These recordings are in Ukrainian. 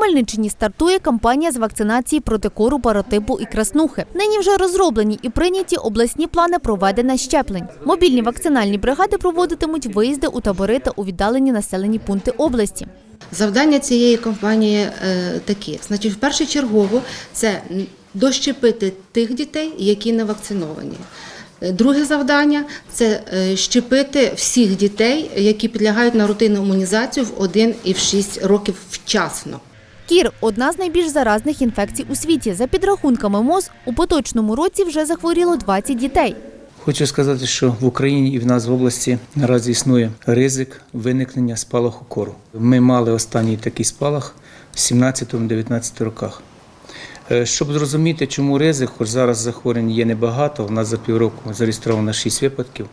Хмельниччині стартує кампанія з вакцинації проти кору, паротипу і краснухи. Нині вже розроблені і прийняті обласні плани проведення щеплень. Мобільні вакцинальні бригади проводитимуть виїзди у табори та у віддалені населені пункти області. Завдання цієї кампанії е, такі: значить, в першочергово це дощепити тих дітей, які не вакциновані. Е, Друге завдання це е, щепити всіх дітей, які підлягають на рутинну імунізацію в 1 і в 6 років вчасно. Кір одна з найбільш заразних інфекцій у світі. За підрахунками МОЗ, у поточному році вже захворіло 20 дітей. Хочу сказати, що в Україні і в нас в області наразі існує ризик виникнення спалаху кору. Ми мали останній такий спалах в 17-19 роках. Е, Щоб зрозуміти, чому ризик, хоч зараз захворювань є небагато, у нас за півроку зареєстровано 6 випадків,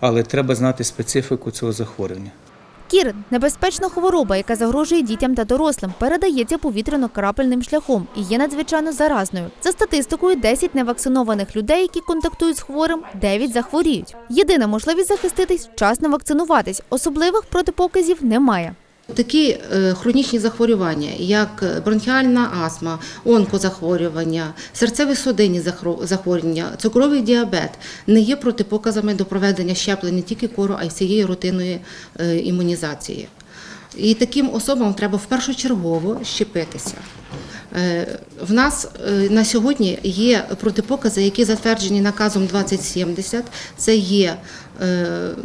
але треба знати специфіку цього захворювання. Кір небезпечна хвороба, яка загрожує дітям та дорослим, передається повітряно-крапельним шляхом і є надзвичайно заразною. За статистикою, 10 невакцинованих людей, які контактують з хворим, 9 захворіють. Єдина можливість захиститись вчасно вакцинуватись. Особливих протипоказів немає. Такі е, хронічні захворювання, як бронхіальна астма, онкозахворювання, серцево-судинні захворювання, цукровий діабет не є протипоказами до проведення щеплень не тільки кору, а й всієї рутинної е, імунізації. І таким особам треба впершочергово щепитися. Е, В нас е, на сьогодні є протипокази, які затверджені наказом 2070. Це є е, е, в-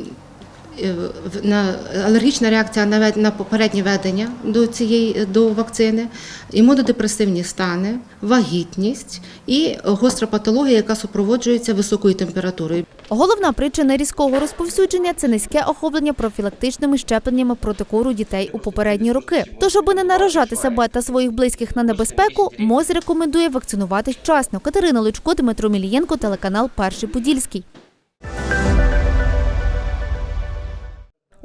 на алергічна реакція на на попереднє ведення до цієї до вакцини, імунодепресивні стани, вагітність і гостра патологія, яка супроводжується високою температурою. Головна причина різкого розповсюдження це низьке охоплення профілактичними щепленнями проти кору дітей у попередні роки. Тож, аби не наражати себе та своїх близьких на небезпеку, МОЗ рекомендує вакцинуватись вчасно. Катерина Лучко, Дмитро Мілієнко, телеканал Перший Подільський.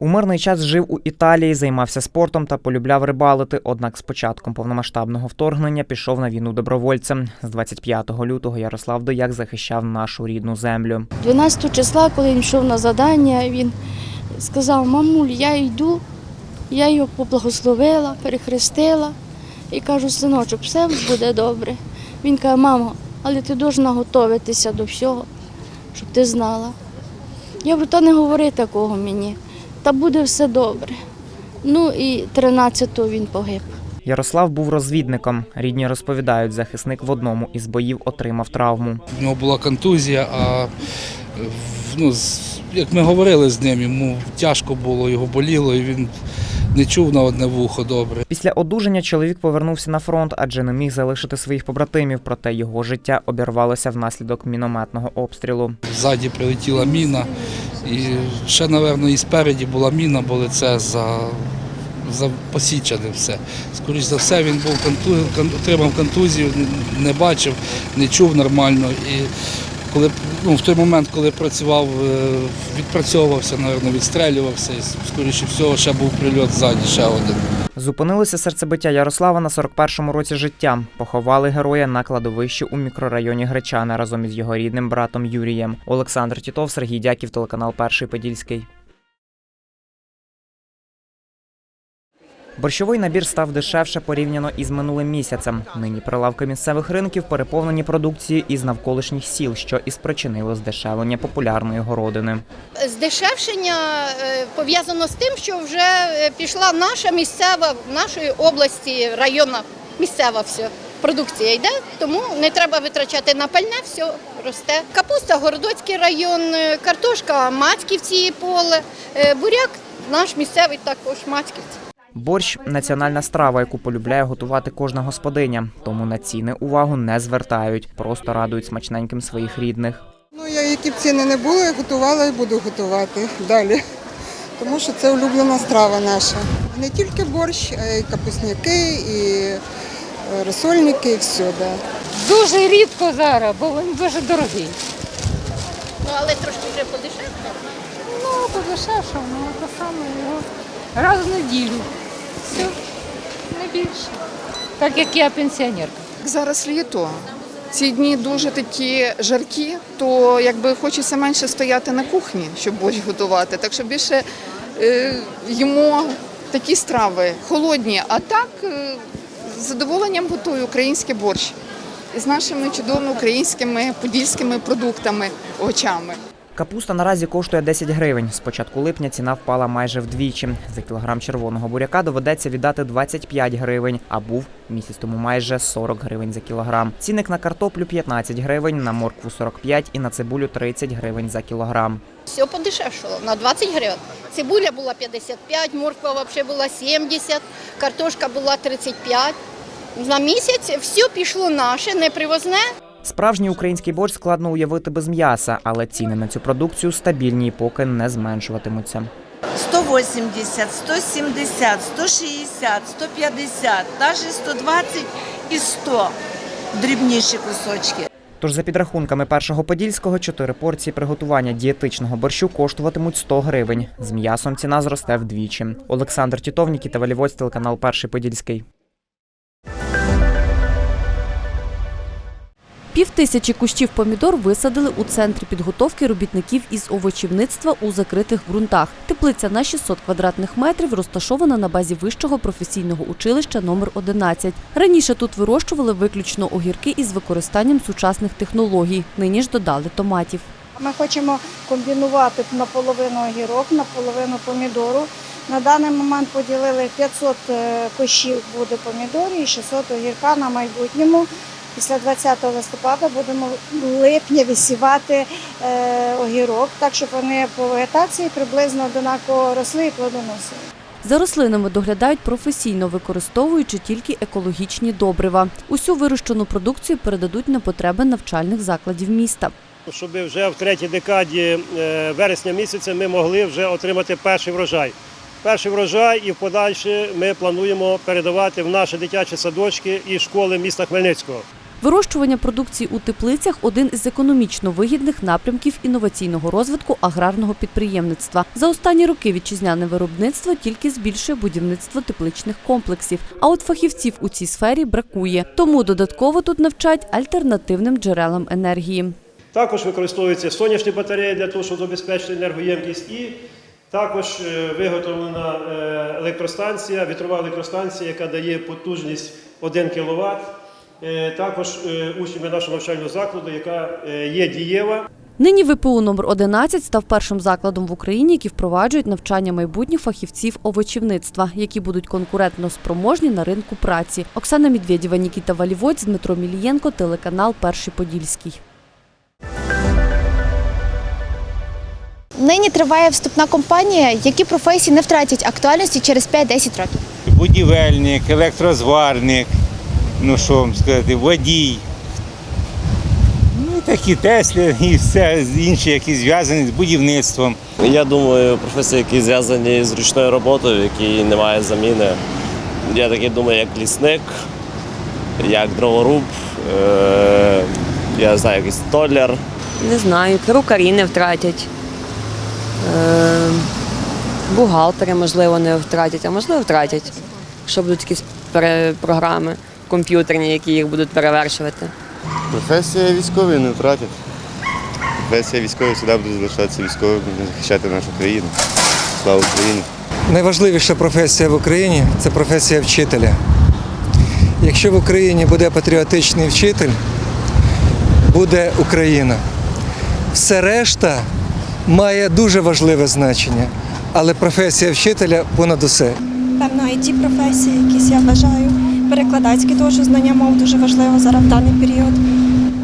У мирний час жив у Італії, займався спортом та полюбляв рибалити. Однак з початком повномасштабного вторгнення пішов на війну добровольцем. З 25 лютого Ярослав Дояк захищав нашу рідну землю. 12 числа, коли він йшов на завдання, він сказав: мамуль, я йду. Я його поблагословила, перехрестила і кажу, синочок, все буде добре. Він каже, мамо, але ти повинна готуватися до всього, щоб ти знала. Я говорю, та не говори такого мені, та буде все добре. Ну і 13-го він погиб. Ярослав був розвідником. Рідні розповідають, захисник в одному із боїв отримав травму. У нього була контузія, а ну, як ми говорили з ним, йому тяжко було, його боліло, і він не чув на одне вухо добре. Після одужання чоловік повернувся на фронт, адже не міг залишити своїх побратимів. Проте його життя обірвалося внаслідок мінометного обстрілу. Ззаді прилетіла міна, і ще, напевно, і спереді була міна, бо лице за, за посічене все. Скоріше за все, він був конту, кон- отримав контузію, не бачив, не чув нормально. І коли ну, в той момент, коли працював, е, відпрацьовувався, напевно, відстрелювався, і скоріше всього ще був прильот ззаді, ще один. Зупинилося серцебиття Ярослава на 41-му році життя. Поховали героя на кладовищі у мікрорайоні Гречани разом із його рідним братом Юрієм. Олександр Тітов, Сергій Дяків, телеканал Перший Подільський. Борщовий набір став дешевше порівняно із минулим місяцем. Нині прилавки місцевих ринків переповнені продукцією із навколишніх сіл, що і спричинило здешевлення популярної городини. Здешевшення е, пов'язано з тим, що вже е, пішла наша місцева в нашої області районна місцева все. Продукція йде, тому не треба витрачати на пальне, все росте. Капуста, Городоцький район, е, картошка, Мацьківці поле, буряк наш місцевий також Мацьківці. Борщ національна страва, яку полюбляє готувати кожна господиня, тому на ціни увагу не звертають, просто радують смачненьким своїх рідних. Ну, я які б ціни не були, готувала і буду готувати далі. Тому що це улюблена страва наша. Не тільки борщ, а й капусняки, і е, розсольники, і все. Да. Дуже рідко зараз, бо він дуже дорогий. Ну але трошки вже подешевше. Ну, подешевше, ну те саме його раз в неділю. Все, не більше. Так як я пенсіонерка. Зараз літо. Ці дні дуже такі жаркі, то якби хочеться менше стояти на кухні, щоб борщ готувати. Так що більше е, їмо такі страви холодні, а так е, з задоволенням готую український борщ з нашими чудовими українськими подільськими продуктами, овочами. Капуста наразі коштує 10 гривень. З початку липня ціна впала майже вдвічі. За кілограм червоного буряка доведеться віддати 25 гривень, а був місяць тому майже 40 гривень за кілограм. Цінник на картоплю 15 гривень, на моркву 45 і на цибулю 30 гривень за кілограм. Все подешевшало на 20 гривень. Цибуля була 55, морква взагалі була 70, картошка була 35. На місяць все пішло наше, не привозне. Справжній український борщ складно уявити без м'яса, але ціни на цю продукцію стабільні і поки не зменшуватимуться. 180, 170, 160, 150, навіть 120 і 100 дрібніші кусочки. Тож за підрахунками першого подільського, чотири порції приготування дієтичного борщу коштуватимуть 100 гривень. З м'ясом ціна зросте вдвічі. Олександр Тітов, Нікіта Валівоць, телеканал Перший Подільський. Півтисячі кущів помідор висадили у центрі підготовки робітників із овочівництва у закритих ґрунтах. Теплиця на 600 квадратних метрів розташована на базі вищого професійного училища номер 11. Раніше тут вирощували виключно огірки із використанням сучасних технологій. Нині ж додали томатів. Ми хочемо комбінувати наполовину огірок, наполовину помідору. На даний момент поділили 500 е, кущів буде помідорів і 600 огірка на майбутньому. Після 20 листопада будемо в липні висівати е, огірок, так щоб вони по вегетації приблизно однаково росли і плодоносили. За рослинами доглядають професійно, використовуючи тільки екологічні добрива. Усю вирощену продукцію передадуть на потреби навчальних закладів міста. щоб вже в третій декаді е, вересня місяця ми могли вже отримати перший врожай. Перший врожай і в подальше ми плануємо передавати в наші дитячі садочки і школи міста Хмельницького. Вирощування продукції у теплицях один із економічно вигідних напрямків інноваційного розвитку аграрного підприємництва. За останні роки вітчизняне виробництво тільки збільшує будівництво тепличних комплексів. А от фахівців у цій сфері бракує. Тому додатково тут навчать альтернативним джерелам енергії. Також використовуються сонячні батареї для того, щоб забезпечити енергоємкість, і також е, виготовлена е, електростанція, вітрова електростанція, яка дає потужність 1 кВт. Також е, учнями нашого навчального закладу, яка е, є дієва. Нині ВПУ номер 11 став першим закладом в Україні, який впроваджують навчання майбутніх фахівців овочівництва, які будуть конкурентно спроможні на ринку праці. Оксана Медведєва, Нікіта Валівоць, Дмитро Мілієнко, телеканал Перший Подільський. Нині триває вступна кампанія, які професії не втратять актуальності через 5-10 років. будівельник, електрозварник, ну що вам сказати, водій. Ну, такі Теслі і все інше, які зв'язані з будівництвом. Я думаю, професії, які зв'язані з ручною роботою, які немає заміни. Я такий думаю, як лісник, як дроворуб, е- я знаю, якийсь столяр. Не знаю, перукарі не втратять. Е, бухгалтери, можливо, не втратять, а можливо, втратять, якщо будуть якісь програми комп'ютерні, які їх будуть перевершувати. Професія військової не втратить. Професія військової завжди буде залишатися військовим, буде захищати нашу країну. Слава Україні! Найважливіша професія в Україні це професія вчителя. Якщо в Україні буде патріотичний вчитель, буде Україна. Все решта має дуже важливе значення, але професія вчителя понад усе. Певно, it професії якісь я вважаю. Перекладацькі, тому що знання мов дуже важливо зараз в даний період.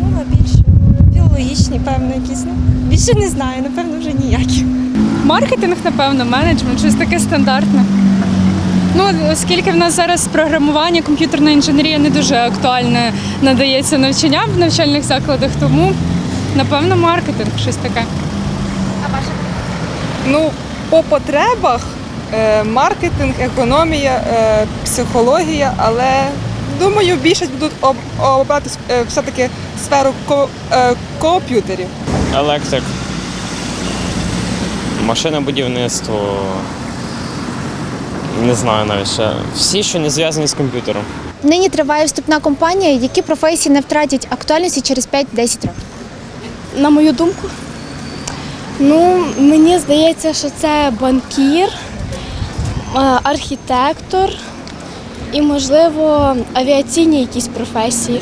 Ну, а більше біологічні, певно, якісь. Ну, більше не знаю, напевно, вже ніякі. Маркетинг, напевно, менеджмент, щось таке стандартне. Ну, оскільки в нас зараз програмування, комп'ютерна інженерія не дуже актуальне надається навчанням в навчальних закладах, тому напевно маркетинг, щось таке. А Ну, по потребах е, маркетинг, економія, е, психологія, але думаю, більшість будуть об- обрати е, все-таки сферу е, комп'ютерів. Електрик, машинобудівництво. Не знаю навіть ще. Всі, що не зв'язані з комп'ютером. Нині триває вступна кампанія, які професії не втратять актуальності через 5-10 років. На мою думку, ну мені здається, що це банкір, е, архітектор, і, можливо, авіаційні якісь професії.